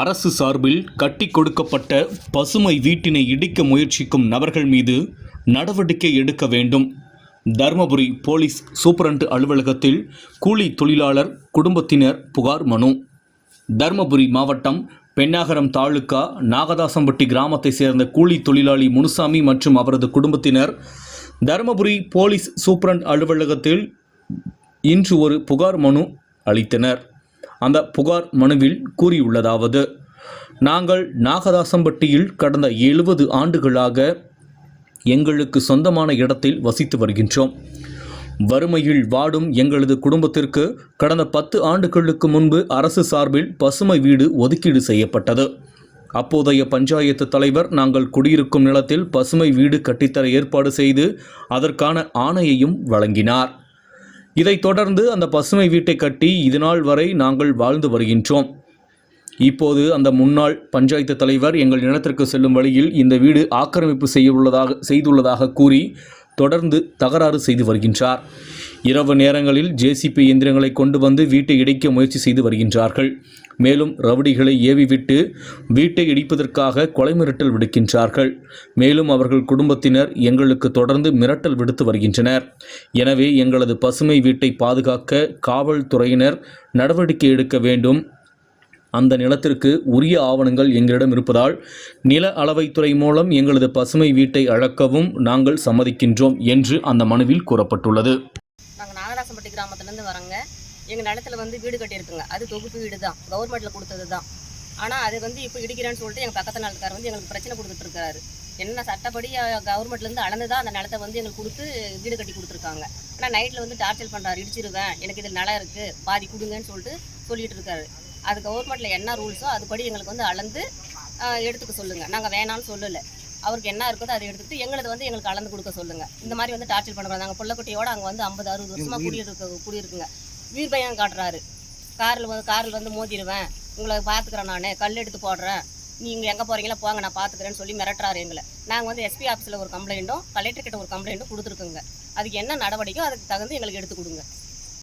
அரசு சார்பில் கட்டி கொடுக்கப்பட்ட பசுமை வீட்டினை இடிக்க முயற்சிக்கும் நபர்கள் மீது நடவடிக்கை எடுக்க வேண்டும். தருமபுரி போலீஸ் சூப்பரண்ட் அலுவலகத்தில் கூலி தொழிலாளர் குடும்பத்தினர் புகார் மனு. தருமபுரி மாவட்டம் பெண்ணாகரம் தாலுகா நாகதாசம்பட்டி கிராமத்தைச் சேர்ந்த கூலி தொழிலாளி முனுசாமி மற்றும் அவரது குடும்பத்தினர் தருமபுரி போலீஸ் சூப்பரண்ட் அலுவலகத்தில் இன்று ஒரு புகார் மனு அளித்தனர். அந்த புகார் மனுவில் கூறியுள்ளதாவது நாங்கள் நாகதாசம்பட்டியில் கடந்த எழுபது ஆண்டுகளாக எங்களுக்கு சொந்தமான இடத்தில் வசித்து வருகின்றோம். வறுமையில் வாடும் எங்களது குடும்பத்திற்கு கடந்த பத்து ஆண்டுகளுக்கு முன்பு அரசு சார்பில் பசுமை வீடு ஒதுக்கீடு செய்யப்பட்டது. அப்போதைய பஞ்சாயத்து தலைவர் நாங்கள் குடியிருக்கும் நிலத்தில் பசுமை வீடு கட்டித்தர ஏற்பாடு செய்து அதற்கான ஆணையையும் வழங்கினார். இதைத் தொடர்ந்து அந்த பசுமை வீட்டை கட்டி இதுநாள் வரை நாங்கள் வாழ்ந்து வருகின்றோம். இப்போது அந்த முன்னாள் பஞ்சாயத்து தலைவர் எங்கள் நிலத்திற்கு செல்லும் வழியில் இந்த வீடு ஆக்கிரமிப்பு செய்ய உள்ளதாக செய்துள்ளதாக கூறி தொடர்ந்து தகராறு செய்து வருகின்றார். இரவு நேரங்களில் ஜேசிபி இயந்திரங்களை கொண்டு வந்து வீட்டை இடிக்க முயற்சி செய்து வருகின்றார்கள். மேலும் ரவுடிகளை ஏவிவிட்டு வீட்டை இடிப்பதற்காக கொலை மிரட்டல் விடுக்கின்றார்கள். மேலும் அவர்கள் குடும்பத்தினர் எங்களுக்கு தொடர்ந்து மிரட்டல் விடுத்து வருகின்றனர். எனவே எங்களது பசுமை வீட்டை பாதுகாக்க காவல்துறையினர் நடவடிக்கை எடுக்க வேண்டும். அந்த நிலத்திற்கு உரிய ஆவணங்கள் எங்களிடம் இருப்பதால் நில அளவைத்துறை மூலம் எங்களது பசுமை வீட்டை அழக்கவும் நாங்கள் சம்மதிக்கின்றோம் என்று அந்த மனுவில் கூறப்பட்டுள்ளது. நாங்கள் நாகராசம்பட்டி கிராமத்துலேருந்து வரோங்க. எங்கள் நிலத்துல வந்து வீடு கட்டியிருக்குங்க. அது தொகுப்பு வீடு தான் கவர்மெண்ட்டில் கொடுத்தது தான் ஆனால் அது வந்து இப்போ இடிக்கிறேன்னு சொல்லிட்டு எங்கள் பக்கத்து நாளுக்கார் வந்து எங்களுக்கு பிரச்சனை கொடுத்துட்டு இருக்காரு. என்ன சட்டப்படி கவர்மெண்ட்லேருந்து அளந்து தான் அந்த நிலத்தை வந்து எங்களுக்கு கொடுத்து வீடு கட்டி கொடுத்துருக்காங்க. ஆனால் நைட்டில் வந்து டார்ச்சர் பண்ணுறாரு இடிச்சிருவேன். எனக்கு இதில் நிலம் இருக்குது பாதி கொடுங்கன்னு சொல்லிட்டு சொல்லிகிட்டு இருக்காரு. அது கவர்மெண்ட்டில் என்ன ரூல்ஸோ அதுபடி எங்களுக்கு வந்து அளந்து எடுத்துக்க சொல்லுங்கள் நாங்கள் வேணாம்னு சொல்லலை. அவருக்கு என்ன இருக்குதோ அதை எடுத்துட்டு எங்களது வந்து எங்களுக்கு அளந்து கொடுக்க சொல்லுங்க. இந்த மாதிரி வந்து டார்ச்சர் பண்ணுறாங்க நாங்கள் பிள்ளைக்குட்டியோட அங்கே வந்து ஐம்பது அறுபது வருஷமா குடியிருக்க குடியிருக்குங்க. வீர் பையன் காட்டுறாரு. காரில் வந்து காரில் வந்து மோதிடுவேன் உங்களை பார்த்துக்கிறேன் நான். கல் எடுத்து போடுறேன். நீங்கள் எங்கே போகிறீங்களா போங்க நான் பார்த்துக்கிறேன்னு சொல்லி மிரட்டுறாரு எங்களை. நாங்கள் வந்து எஸ்பி ஆஃபீஸில் ஒரு கம்ப்ளைண்ட்டும் கலெக்டர் கிட்ட ஒரு கம்ப்ளைண்ட்டும் கொடுத்துருக்குங்க. அதுக்கு என்ன நடவடிக்கையோ அதுக்கு தகுந்து எங்களுக்கு எடுத்து கொடுங்க.